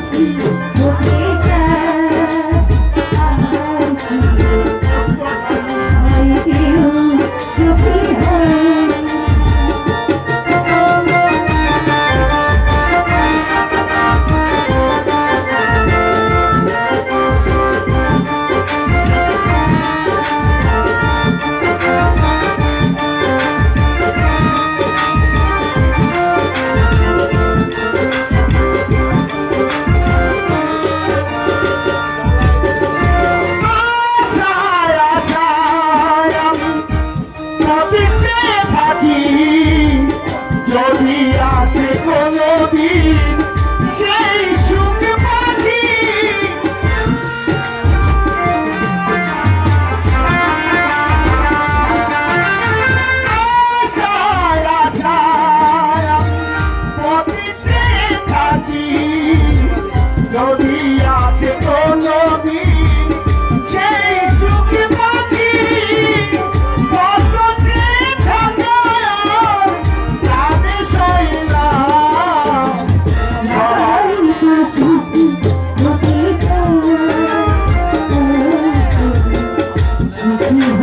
সুখী হতে থাকি যদি আসে